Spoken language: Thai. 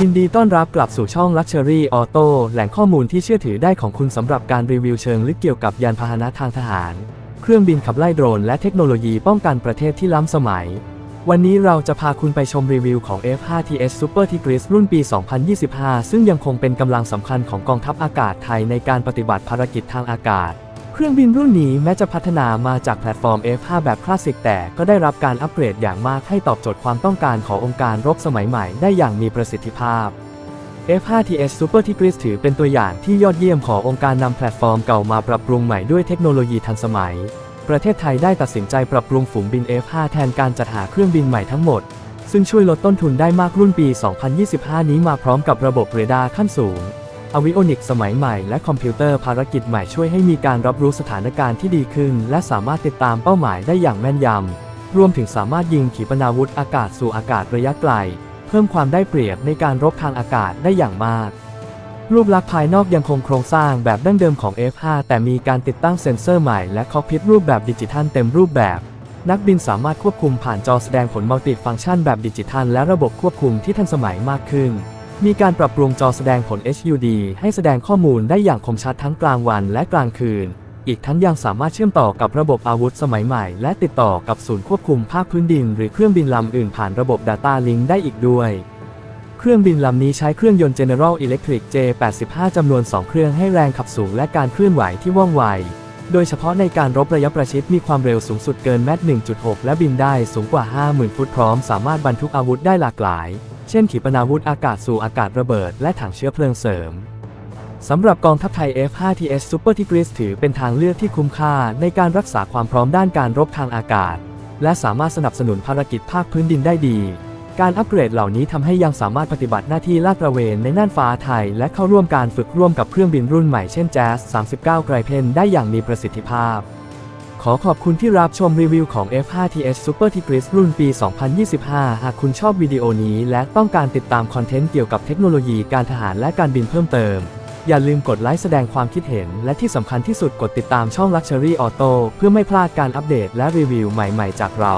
ยินดีต้อนรับกลับสู่ช่อง Luxury Auto แหล่งข้อมูลที่เชื่อถือได้ของคุณสำหรับการรีวิวเชิงลึกเกี่ยวกับยานพาหนะทางทหาร เครื่องบินขับไล่โดรนและเทคโนโลยีป้องกันประเทศที่ล้ำสมัย วันนี้เราจะพาคุณไปชมรีวิวของ F5TS Super Tigris รุ่นปี 2025 ซึ่งยังคงเป็นกำลังสำคัญของกองทัพอากาศไทยในการปฏิบัติภารกิจทางอากาศ เครื่องบินรุ่นนี้แม้จะพัฒนามาจากแพลตฟอร์ม F5 แบบคลาสสิกแต่ก็ได้รับการอัปเกรดอย่างมากให้ตอบโจทย์ความต้องการขององค์การรบสมัยใหม่ได้อย่างมีประสิทธิภาพ F5TS Super Tigris ถือเป็นตัวอย่างที่ยอดเยี่ยมขององค์การนำแพลตฟอร์มเก่ามาปรับปรุงใหม่ด้วยเทคโนโลยีทันสมัย ประเทศไทยได้ตัดสินใจปรับปรุงฝูงบิน F5 แทนการจัดหาเครื่องบินใหม่ทั้งหมด ซึ่งช่วยลดต้นทุนได้มากรุ่นปี 2025 นี้มาพร้อมกับระบบเรดาร์ขั้นสูง อวิโอนิกสมัยใหม่และคอมพิวเตอร์ภารกิจใหม่ช่วยให้มีการรับรู้สถานการณ์ที่ดีขึ้น และสามารถติดตามเป้าหมายได้อย่างแม่นยำ รวมถึงสามารถยิงขีปนาวุธอากาศสู่อากาศระยะไกล เพิ่มความได้เปรียบในการรบทางอากาศได้อย่างมาก รูปลักษณ์ภายนอกยังคงโครงสร้างแบบดั้งเดิมของ F5 แต่มีการติดตั้งเซ็นเซอร์ใหม่และคอกพิทรูปแบบดิจิทัลเต็มรูปแบบ นักบินสามารถควบคุมผ่านจอแสดงผลมัลติฟังก์ชันแบบดิจิทัลและระบบควบคุมที่ทันสมัยมากขึ้น มีการปรับปรุงจอแสดงผล HUD ให้แสดงข้อมูลได้อย่างคมชัดทั้งกลางวันและกลางคืน อีกทั้งยังสามารถเชื่อมต่อกับระบบอาวุธสมัยใหม่ และติดต่อกับศูนย์ควบคุมภาคพื้นดิน หรือเครื่องบินลำอื่นผ่านระบบ Data Link ได้อีกด้วยเครื่องบินลำนี้ใช้เครื่องยนต์ General Electric J85 จำนวน 2 เครื่องให้แรงขับสูงและการเคลื่อนไหวที่ว่องไว โดยเฉพาะในการรบระยะประชิดมีความเร็วสูงสุดเกินแมท1.6 และบินได้สูงกว่า 50,000 ฟุตพร้อมสามารถบรรทุกอาวุธได้หลากหลาย ช่นขีปนาวุธอากาศสู่อากาศระเบิด และถังเชื้อเพลิงเสริมสำหรับกองทัพไทย F5TS Super Tigris ถือเป็นทางเลือกที่คุ้มค่าในการรักษาความพร้อมด้านการรบทางอากาศ และสามารถสนับสนุนภารกิจภาคพื้นดินได้ดี การอัปเกรดเหล่านี้ทำให้ยังสามารถปฏิบัติหน้าที่ลาดตระเวนในน่านฟ้าไทย และเข้าร่วมการฝึกร่วมกับเครื่องบินรุ่นใหม่เช่น Jazz 39 Gripen ได้อย่างมีประสิทธิภาพ ขอขอบคุณที่รับชมรีวิวของ F5TS Super Tigris รุ่นปี 2025 หากคุณชอบวิดีโอนี้และต้องการติดตามคอนเทนต์เกี่ยวกับเทคโนโลยีการทหารและการบินเพิ่มเติม อย่าลืมกดไลค์แสดงความคิดเห็น และที่สำคัญที่สุดกดติดตามช่อง Luxury Auto เพื่อไม่พลาดการอัปเดตและรีวิวใหม่ๆ จากเรา